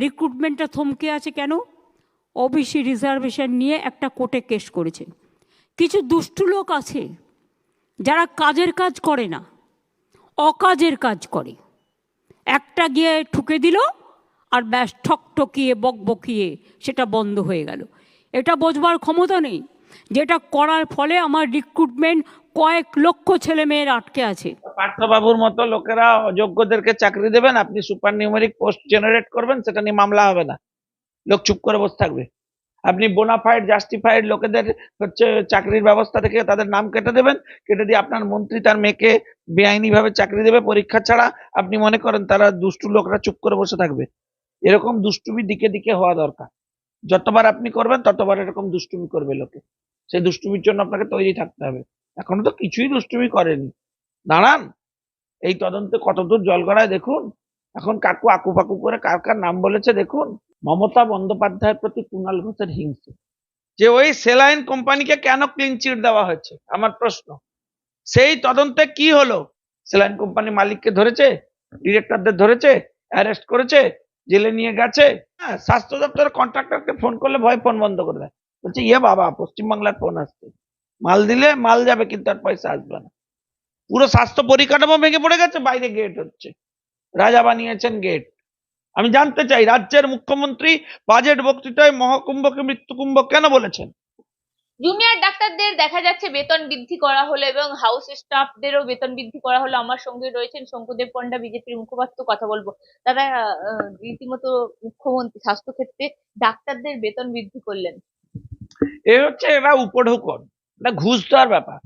রিক্রুটমেন্টটা থমকে আছে কেন? ওবিসি রিজার্ভেশন নিয়ে একটা কোর্টে কেস করেছে। কিছু দুষ্টু লোক আছে, যারা কাজের কাজ করে না, অকাজের কাজ করে। একটা গিয়ে ঠুকে দিল আর ব্যাস ঠকঠকিয়ে বকবকিয়ে সেটা বন্ধ হয়ে গেল। এটা বোঝবার ক্ষমতা নেই। যেটা করার ফলে আমার রিক্রুটমেন্ট কয়েক লক্ষ ছেলে মেয়ের আটকে আছে। পার্থবাবুর মতো লোকেরা অযোগ্যদেরকে চাকরি দেবেন, আপনি সুপার নিউমেরিক পোস্ট জেনারেট করবেন, সেটা নিয়ে মামলা হবে না। লোক চুপ করে বসে থাকবে। আপনি বোনাফাইড, জাস্টিফাইড লোকেদের হচ্ছে চাকরির ব্যবস্থা থেকে তাদের নাম কেটে দেবেন, কেটে দিয়ে আপনার মন্ত্রী তার মেয়েকে বেআইনি ভাবে চাকরি দেবে, পরীক্ষা ছাড়া। আপনি মনে করেন তারা দুষ্টু লোকরা চুপ করে বসে থাকবে। এরকম দুষ্টুমি দিকে দিকে হওয়া দরকার। যতবার আপনি করবেন, ততবার এরকম দুষ্টুমি করবে লোকে। সেই দুষ্টুমির জন্য আপনাকে তৈরি থাকতে হবে। এখনও তো কিছুই দুষ্টুমি করেনি। দাঁড়ান, এই তদন্তে কতদূর জল গড়ায় দেখুন। এখন কাকু আকু পাকু করে কার কার নাম বলেছে দেখুন। মমতা বন্দ্যোপাধ্যায়ের প্রতি কুণাল ঘোষের হিংসে। যে ওই সেলাইন কোম্পানিকে কেন ক্লিন চিট দেওয়া হয়েছে? আমার প্রশ্ন। সেই তদন্তে কি হলো? সেলাইন কোম্পানি মালিককে ধরেছে? ডিরেক্টরদের ধরেছে? অ্যারেস্ট করেছে? জেলে নিয়ে গেছে? হ্যাঁ স্বাস্থ্য দপ্তরের কন্ট্রাক্টরকে ফোন করলে ভয় ফোন বন্ধ করে দেয়। বলছে ইয়ে বাবা, পশ্চিমবাংলার ফোন আসছে। মাল দিলে মাল যাবে কিন্তু আর পয়সা আসবে না। পুরো স্বাস্থ্য পরিকাঠামো ভেঙে পড়ে গেছে বাইরে গেট হচ্ছে। রাজা বানিয়েছেন গেট আমি জানতে চাই রাজ্যের মুখ্যমন্ত্রী বাজেট বক্তৃতায় মহাকুম্ভকে মৃত্যুকুম্ভ কেন বলেছেন? জুনিয়র ডাক্তারদের দেখা যাচ্ছে বেতন বৃদ্ধি করা হলো এবং হাউস স্টাফদেরও বেতন বৃদ্ধি করা হলো। আমার সঙ্গে রয়েছেন শঙ্কুদেব পণ্ডা বিজেপির মুখপাত্র কথা বলব। দাদা আহ, রীতিমতো মুখ্যমন্ত্রী স্বাস্থ্য ক্ষেত্রে ডাক্তারদের বেতন বৃদ্ধি করলেন। এ হচ্ছে এরা উপঢৌকন। এটা ঘুষ দেওয়ার ব্যাপার।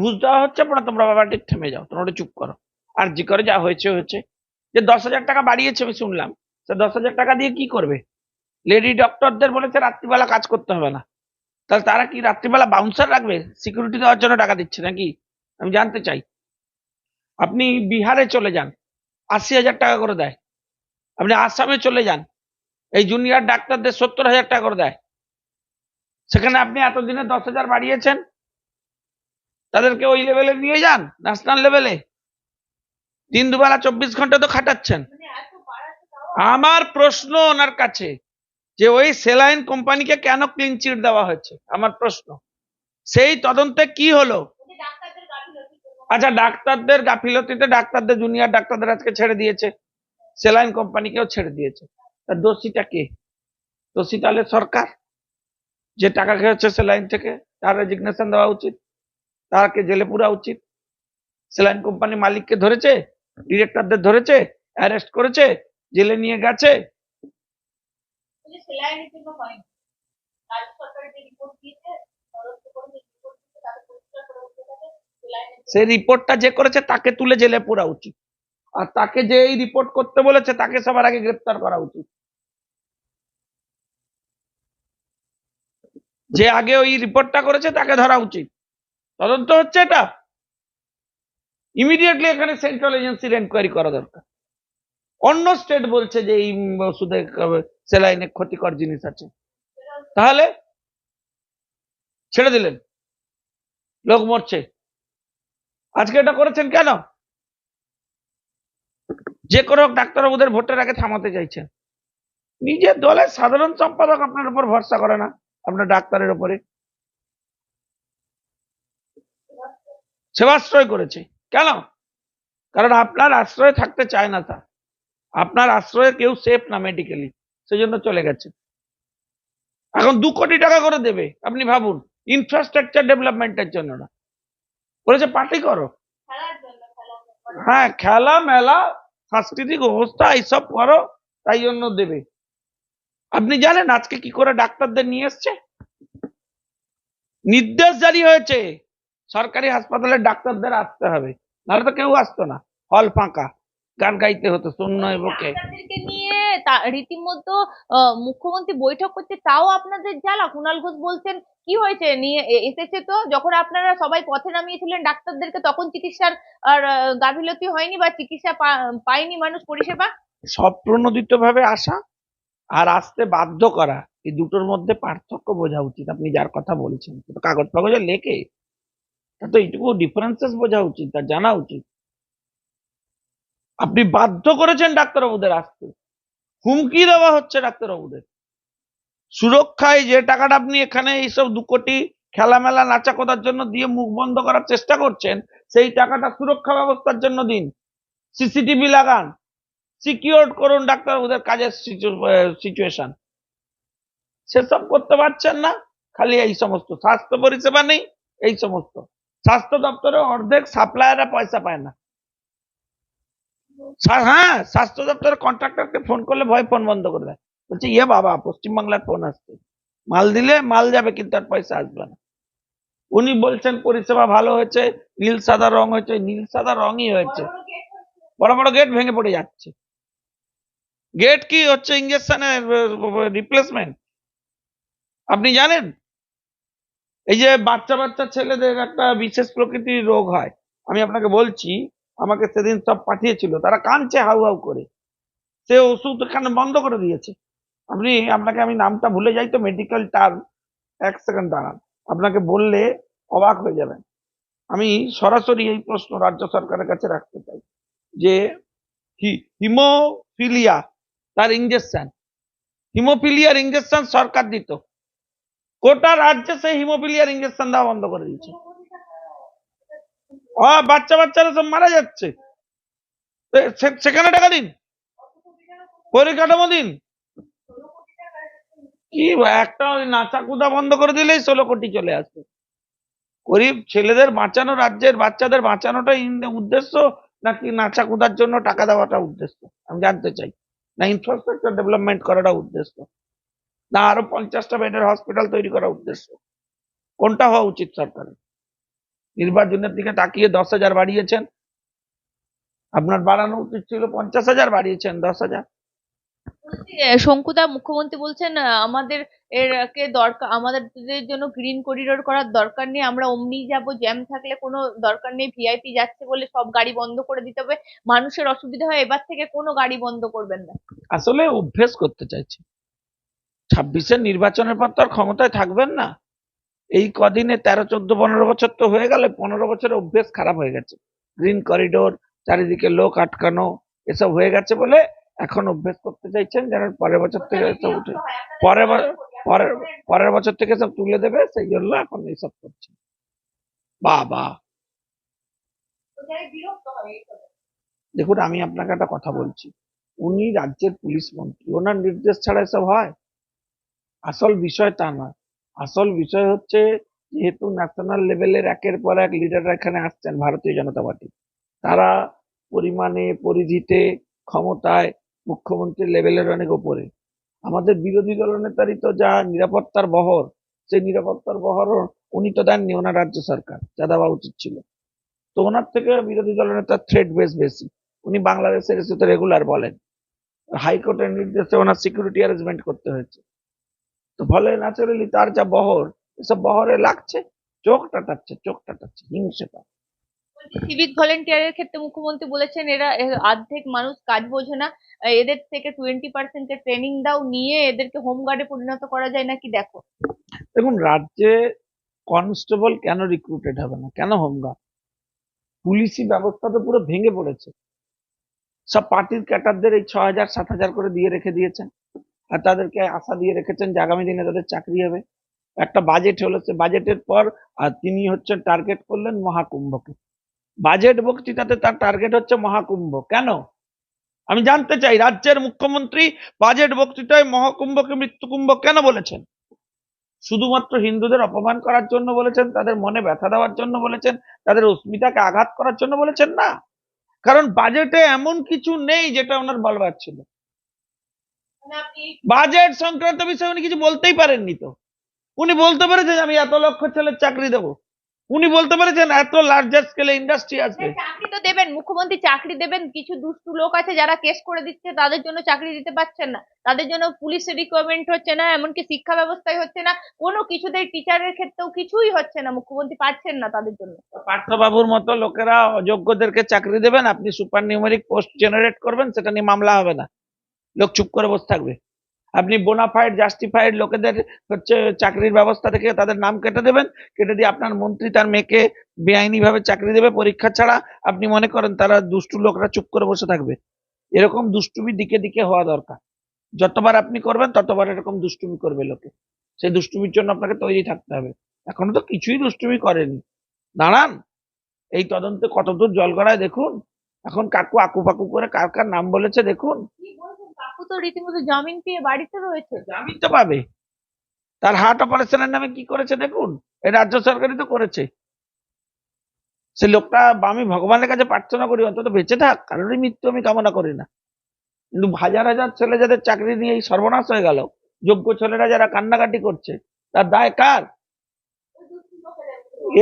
ঘুষ দেওয়া হচ্ছে পরে তোমরা ব্যাপারটি থেমে যাও, তোমরা একটু চুপ করো। আর জি করে, যা হয়েছে হয়েছে। যে দশ হাজার টাকা বাড়িয়েছে, আমি শুনলাম। সে দশ হাজার টাকা দিয়ে কি করবে? লেডি ডক্টরদের বলেছে, রাত্রিবেলা কাজ করতে হবে না। তাহলে তারা কি রাত্রিবেলা বাউন্সার রাখবে? সিকিউরিটি দেওয়ার জন্য টাকা দিচ্ছে নাকি? আমি জানতে চাই। আপনি বিহারে চলে যান, আশি হাজার টাকা করে দেয়। আপনি আসামে চলে যান, এই জুনিয়র ডাক্তারদের সত্তর হাজার টাকা করে দেয়। সেখানে আপনি এতদিনে দশ হাজার বাড়িয়েছেন? তাদেরকে ওই লেভেলে নিয়ে যান ন্যাশনাল লেভেলে দিন দুবেলা চব্বিশ ঘণ্টা তো খাটাচ্ছেন। আমার প্রশ্ন ওনার কাছে, যে ওই সেলাইন কোম্পানিকে কেন ক্লিন চিট দেওয়া হয়েছে? আমার প্রশ্ন। সেই তদন্তে কি হলো? আচ্ছা ডাক্তারদের গাফিলতিতে ডাক্তারদের জুনিয়র ডাক্তারদের আজকে ছেড়ে দিয়েছে। সেলাইন কোম্পানিকেও ছেড়ে দিয়েছে। তার দোষীটা কে? দোষী তাহলে সরকার? যে টাকা খেয়েছে সেলাইন থেকে তার রেজিগনেশন দেওয়া উচিত তাকে জেলে পুরা উচিত। সেলাইন কোম্পানি মালিককে ধরেছে ডিরেক্টরদের ধরেছে অ্যারেস্ট করেছে জেলে নিয়ে গেছে। সে রিপোর্টটা যে করেছে তাকে তুলে জেলে পুরা উচিত। আর তাকে যে এই রিপোর্ট করতে বলেছে তাকে সবার আগে গ্রেপ্তার করা উচিত। যে আগে ওই রিপোর্টটা করেছে তাকে ধরা উচিত। তদন্ত হচ্ছে এটা। ইমিডিয়েটলি এখানে সেন্ট্রাল এজেন্সির এনকোয়ারি করা দরকার। অন্য স্টেট বলছে যে এই ওষুধে সেলাইনে ক্ষতিকর জিনিস আছে। তাহলে ছেড়ে দিলেন। লোক মরছে। আজকে এটা করেছেন কেন? যে কোনো ডাক্তারবাবুদের ভোটের আগে থামাতে চাইছেন। নিজের দলের সাধারণ সম্পাদক আপনার উপর ভরসা করে না। ডাক্তারের উপরে সেবাশ্রয় করেছে। কেন? কারণ আপনার আশ্রয়ে থাকতে চায় না তা। আপনার আশ্রয়ে কেউ সেফ না মেডিকেলি সেজন্য চলে গেছে। এখন দু কোটি টাকা করে দেবে। আপনি ভাবুন ইনফ্রাস্ট্রাকচার ডেভেলপমেন্টের জন্য না। বলেছে, পার্টি করো। হ্যাঁ খেলা, মেলা, সাংস্কৃতিক অবস্থা, এইসব করো, তাই জন্য দেবে। আপনি জানেন আজকে কি করে ডাক্তারদের নিয়ে এসছে? নির্দেশ জারি হয়েছে সরকারি হাসপাতালের ডাক্তারদের আসতে হবে নাহলে তো কেউ আসতো না হল ফাঁকা গান গাইতে হতো শূন্য বুকে। ডাক্তারদেরকে নিয়ে রীতিমতো মুখ্যমন্ত্রী বৈঠক করছে তাও আপনাদের জ্বালা কুণাল ঘোষ বলছেন কি হয়েছে? নিয়ে এসেছে তো যখন আপনারা সবাই পথে নামিয়েছিলেন ডাক্তারদেরকে তখন চিকিৎসার আর গাফিলতি হয়নি বা চিকিৎসা পায়নি মানুষ পরিষেবা? স্বপ্রণোদিত ভাবে আসা আর আসতে বাধ্য করা, এই দুটোর মধ্যে পার্থক্য বোঝা উচিত। আপনি যার কথা বলছেন কাগজ ফাগজে লেখে। তা এইটুকু ডিফারেন্সেস বোঝা উচিত, তার জানা উচিত। আপনি বাধ্য করেছেন ডাক্তারবাবুদের আসতে। হুমকি দেওয়া হচ্ছে ডাক্তারবাবুদের। সুরক্ষায় যে টাকাটা আপনি এখানে এইসব দু কোটি খেলামেলা নাচা কোদার জন্য দিয়ে মুখ বন্ধ করার চেষ্টা করছেন, সেই টাকাটা সুরক্ষা ব্যবস্থার জন্য দিন। সিসিটিভি লাগান। সিকিউর করুন ডাক্তারবাবুদের কাজের সিচুয়েশন সেসব করতে পারছেন না, খালি এই সমস্ত স্বাস্থ্য পরিষেবা নেই, এই সমস্ত। স্বাস্থ্য দপ্তরে অর্ধেক সাপ্লায়াররা পয়সা পায় না। হ্যাঁ স্বাস্থ্য দপ্তরের কন্ট্রাক্টরকে ফোন করলে ভয় ফোন বন্ধ করে দেয়। বলছে ইয়ে বাবা পশ্চিমবাংলার ফোন আসছে। মাল দিলে মাল যাবে, কিন্তু আর পয়সা আসবে না। উনি বলছেন, পরিষেবা ভালো হয়েছে, নীল সাদা রং হয়েছে, নীল সাদা রঙই হয়েছে। বড় বড় গেট ভেঙে পড়ে যাচ্ছে। গেট কি হচ্ছে ইঞ্জেকশনের রিপ্লেসমেন্ট আপনি জানেন? এই যে বাচ্চা বাচ্চা ছেলেদের একটা বিশেষ প্রকৃতির রোগ হয়। আমি আপনাকে বলছি, আমাকে সেদিন সব পাঠিয়েছিল। তারা কাঁদছে হাউ হাউ করে। সে ওষুধ এখানে বন্ধ করে দিয়েছে। আপনি, আপনাকে আমি নামটা ভুলে যাই তো মেডিকেল টার্ম এক সেকেন্ড দাঁড়ান। আপনাকে বললে অবাক হয়ে যাবেন। আমি সরাসরি এই প্রশ্ন রাজ্য সরকারের কাছে রাখতে চাই যে হিমোফিলিয়া তার ইঞ্জেকশন হিমোফিলিয়ার ইঞ্জেকশন সরকার দিত। গোটা রাজ্যে সেই হিমোফিলিয়ার ইঞ্জেকশন দেওয়া বন্ধ করে দিয়েছে। বাচ্চা বাচ্চারা সব মারা যাচ্ছে। সেখানে টাকা দিন। পরিকাঠামো দিন। কি, একটা ওই নাচা কুদা বন্ধ করে দিলেই ষোলো কোটি চলে আসবে। গরিব ছেলেদের বাঁচানো রাজ্যের বাচ্চাদের বাঁচানোটাই উদ্দেশ্য, নাকি নাচা কুদার জন্য টাকা দেওয়াটা উদ্দেশ্য? আমি জানতে চাই। না ইনফ্রাস্ট্রাকচার ডেভেলপমেন্ট করাটা উদ্দেশ্য। না, আরও পঞ্চাশটা বেডের হসপিটাল তৈরি করা উদ্দেশ্য। কোনটা হওয়া উচিত সরকারের? নির্বাচনের দিকে তাকিয়ে দশ হাজার বাড়িয়েছেন। আপনার বাড়ানো উচিত ছিল পঞ্চাশ হাজার, বাড়িয়েছেন দশ হাজার। শঙ্কুদা মুখ্যমন্ত্রী বলছেন আমাদের এর কে দরকার আমাদের জন্য গ্রিন করিডোর করার দরকার নেই, আমরা অমনি যাব জ্যাম থাকলে কোনো দরকার নেই ভিআইপি যাচ্ছে বলে সব গাড়ি বন্ধ করে দিতে হবে, মানুষের অসুবিধা হয়, এবার থেকে কোনো গাড়ি বন্ধ করবেন না। আসলে অভ্যেস করতে চাইছে। ছাব্বিশের নির্বাচনের পর তো আর ক্ষমতায় থাকবেন না। এই কদিনে তেরো, চোদ্দ, পনেরো বছর তো হয়ে গেলে, পনেরো বছরের অভ্যেস খারাপ হয়ে গেছে। গ্রিন করিডোর চারিদিকে লোক আটকানো, এসব হয়ে গেছে বলে এখন অভ্যেস করতে চাইছেন, যেন পরের বছর থেকে উঠে পরের পরের পরের বছর থেকে সব তুলে দেবে, সেই জন্য এখন এইসব করছে। বাহ দেখুন, আমি আপনাকে একটা কথা বলছি। উনি রাজ্যের পুলিশ মন্ত্রী। ওনার নির্দেশ ছাড়া এসব হয়? আসল বিষয় তা নয়। আসল বিষয় হচ্ছে, যেহেতু ন্যাশনাল লেভেলের একের পর এক লিডাররা এখানে আসছেন, ভারতীয় জনতা পার্টি। তারা পরিমাণে, পরিধিতে, ক্ষমতায় মুখ্যমন্ত্রী লেভেলের অনেক ওপরে আমাদের বিরোধী দলনেতারই তো যা নিরাপত্তার বহর, সেই নিরাপত্তার বহরও উনি তো দেননি ওনার রাজ্য সরকার, যা দেওয়া উচিত ছিল। তো ওনার থেকে বিরোধী দলনেতার থ্রেড বেস বেশি। উনি বাংলাদেশের এসে তো রেগুলার বলেন। হাইকোর্টের নির্দেশে ওনার সিকিউরিটি অ্যারেঞ্জমেন্ট করতে হয়েছে। তো ফলে ন্যাচারালি তার যা বহর, এসব বহরে লাগছে, চোখ টাটাচ্ছে চোখ টাটাচ্ছে হিংসেটা সিভিক ভলেন্টিয়ারের ক্ষেত্রে মুখ্যমন্ত্রী বলেছেন এরা অর্ধেক মানুষ কাজ বোঝে না। এদের থেকে টোয়েন্টি পার্সেন্টের ট্রেনিং দাও, নিয়ে এদেরকে হোমগার্ডে পরিণত করা যায় নাকি দেখো? দেখুন, রাজ্যে কনস্টেবল কেন রিক্রুটেড হবে না? কেন হোমগার্ড পুলিশি ব্যবস্থা তো পুরো ভেঙে পড়েছে। সব পার্টির ক্যাটারদের এই ছ হাজার, সাত হাজার করে দিয়ে রেখে দিয়েছেন। আর তাদেরকে আশা দিয়ে রেখেছেন যে আগামী দিনে তাদের চাকরি হবে। একটা বাজেট হলো, সে বাজেটের পর তিনি হচ্ছেন টার্গেট করলেন মহাকুম্ভকে। বাজেট বক্তৃতাতে তার টার্গেট হচ্ছে মহাকুম্ভ। কেন? আমি জানতে চাই, রাজ্যের মুখ্যমন্ত্রী বাজেট বক্তৃতায় মহাকুম্ভকে মৃত্যুকুম্ভ কেন বলেছেন? শুধুমাত্র হিন্দুদের অপমান করার জন্য বলেছেন, তাদের মনে ব্যথা দেওয়ার জন্য বলেছেন, তাদের অস্মিতাকে আঘাত করার জন্য বলেছেন না। কারণ বাজেটে এমন কিছু নেই যেটা ওনার বলবার ছিল। বাজেট সংক্রান্ত বিষয়ে উনি কিছু বলতেই পারেননি তো। উনি বলতে পেরেছেন আমি এত লক্ষ ছেলের চাকরি দেবো। উনি বলতে পেরেছেন এত লার্জার স্কেলে ইন্ডাস্ট্রি আসবে চাকরি তো দেবেন মুখ্যমন্ত্রী চাকরি দেবেন কিছু দুষ্টু লোক আছে যারা কেস করে দিচ্ছে তাদের জন্য চাকরি দিতে পারছেন না। তাদের জন্য পুলিশের রিকোয়ারমেন্ট হচ্ছে না এমনকি শিক্ষা ব্যবস্থায় হচ্ছে না। কোনো কিছুতেই টিচারের ক্ষেত্রেও কিছুই হচ্ছে না মুখ্যমন্ত্রী পারছেন না তাদের জন্য। পার্থবাবুর মতো লোকেরা অযোগ্যদেরকে চাকরি দেবেন আপনি সুপার নিউমেরিক পোস্ট জেনারেট করবেন সেটা নিয়ে মামলা হবে না। লোক চুপ করে বসে থাকবে। আপনি বোনাফাইড জাস্টিফাইড লোকেদের হচ্ছে চাকরির ব্যবস্থা থেকে তাদের নাম কেটে দেবেন, কেটে দিয়ে আপনার মন্ত্রী তার মেয়েকে বেআইনি ভাবে চাকরি দেবে, পরীক্ষা ছাড়া। আপনি মনে করেন তারা দুষ্টু লোকরা চুপ করে বসে থাকবে। এরকম দুষ্টুমি দিকে দিকে হওয়া দরকার। যতবার আপনি করবেন, ততবার এরকম দুষ্টুমি করবে লোকে। সেই দুষ্টুমির জন্য আপনাকে তৈরি থাকতে হবে। এখনও তো কিছুই দুষ্টুমি করেনি। দাঁড়ান! এই তদন্তে কতদূর জল গড়ায় দেখুন। এখন কাকু আকু পাকু করে কার কার নাম বলেছে দেখুন। কাকু তো রীতিমতো জামিন পেয়ে বাড়িতে রয়েছে। জামিন তো পাবে। তার হার্ট অপারেশনের নামে কি করেছে দেখুন? এই রাজ্য সরকারই তো করেছে। সে লোকটা আমি ভগবানের কাছে প্রার্থনা করি, অন্তত বেঁচে থাক, কারোরই মৃত্যু আমি কামনা করি না। কিন্তু হাজার হাজার ছেলে যাদের চাকরি নিয়ে এই সর্বনাশ হয়ে গেল, যোগ্য ছেলেরা যারা কান্নাকাটি করছে, তার দায় কার?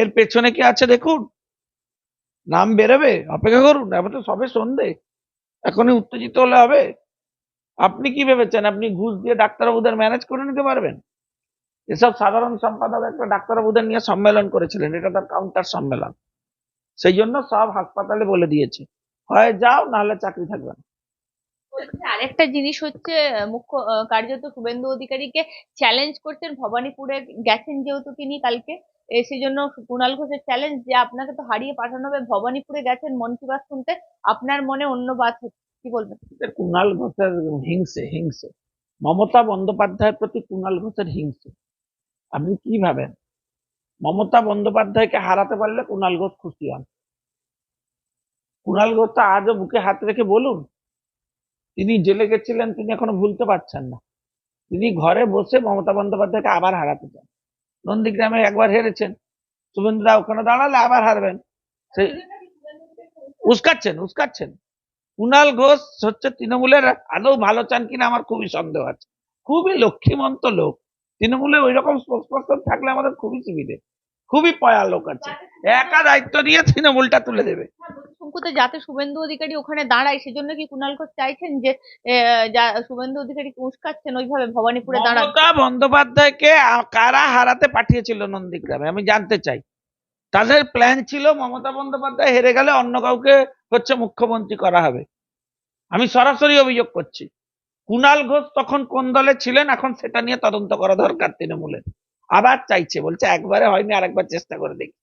এর পেছনে কি আছে দেখুন? নাম বেরোবে, অপেক্ষা করুন, এবার তো সবে সন্ধে। এখনই উত্তেজিত হলে হবে। আপনি কি ভেবেছেন? আপনি ঘুষ দিয়ে ডাক্তারবাবুদের ম্যানেজ করে নিতে পারবেন? এসব সাধারণ সম্পাদক একটা ডাক্তারবাবুদের নিয়ে সম্মেলন করেছিলেন, এটা তার কাউন্টার সম্মেলন। সেই জন্য সব হাসপাতালে বলে দিয়েছে। হয় যাও, নাহলে চাকরি থাকবে না। আরেকটা জিনিস হচ্ছে, মুখ্য কার্যত শুভেন্দু অধিকারীকে চ্যালেঞ্জ করছেন ভবানীপুরে গেছেন যেহেতু তিনি কালকে সেই জন্য কুণাল ঘোষের চ্যালেঞ্জ যে আপনাকে তো হারিয়ে পাঠানো হবে ভবানীপুরে গেছেন মন কি বাত শুনতে, আপনার মনে অন্য বাত হচ্ছে। কি বলবেন? কুণাল ঘোষের হিংসে হিংসে। মমতা বন্দ্যোপাধ্যায়ের প্রতি কুণাল ঘোষের হিংসে। আপনি কি ভাবেন? মমতা বন্দ্যোপাধ্যায়কে হারাতে পারলে কুণাল ঘোষ খুশি হন। কুণাল ঘোষ তো আজও বুকে হাত রেখে বলুন, তিনি জেলে গেছিলেন, তিনি এখনও ভুলতে পারছেন না। তিনি ঘরে বসে মমতা বন্দ্যোপাধ্যায়কে আবার হারাতে চান। নন্দীগ্রামে একবার হেরেছেন। শুভেন্দুদা ওখানে দাঁড়ালে আবার হারবেন। সেই উস্কাচ্ছেন উস্কাচ্ছেন। কুণাল ঘোষ হচ্ছে তৃণমূলের আদৌ ভালো চান কিনা আমার খুবই সন্দেহ আছে। খুবই লক্ষ্মীমন্ত লোক। তৃণমূলে ওই রকম স্পোক্সপারসন থাকলে আমাদের খুবই সুবিধে। খুবই পয়া লোক আছে। একা দায়িত্ব নিয়ে তৃণমূলটা তুলে দেবে। শঙ্কুতে যাতে শুভেন্দু অধিকারী ওখানে দাঁড়ায় সেজন্য কি কুণাল ঘোষ চাইছেন যে যা- শুভেন্দু অধিকারী উস্কাচ্ছেন ওইভাবে ভবানীপুরে দাঁড়ান? মমতা বন্দ্যোপাধ্যায়কে কারা হারাতে পাঠিয়েছিল নন্দীগ্রামে? আমি জানতে চাই। তাদের প্ল্যান ছিল মমতা বন্দ্যোপাধ্যায় হেরে গেলে অন্য কাউকে হচ্ছে মুখ্যমন্ত্রী করা হবে। আমি সরাসরি অভিযোগ করছি। কুনাল ঘোষ তখন কোন দলে ছিলেন এখন সেটা নিয়ে তদন্ত করা দরকার তৃণমূলের। আবার চাইছে, বলছে একবারে হয়নি আর একবার চেষ্টা করে দেখি।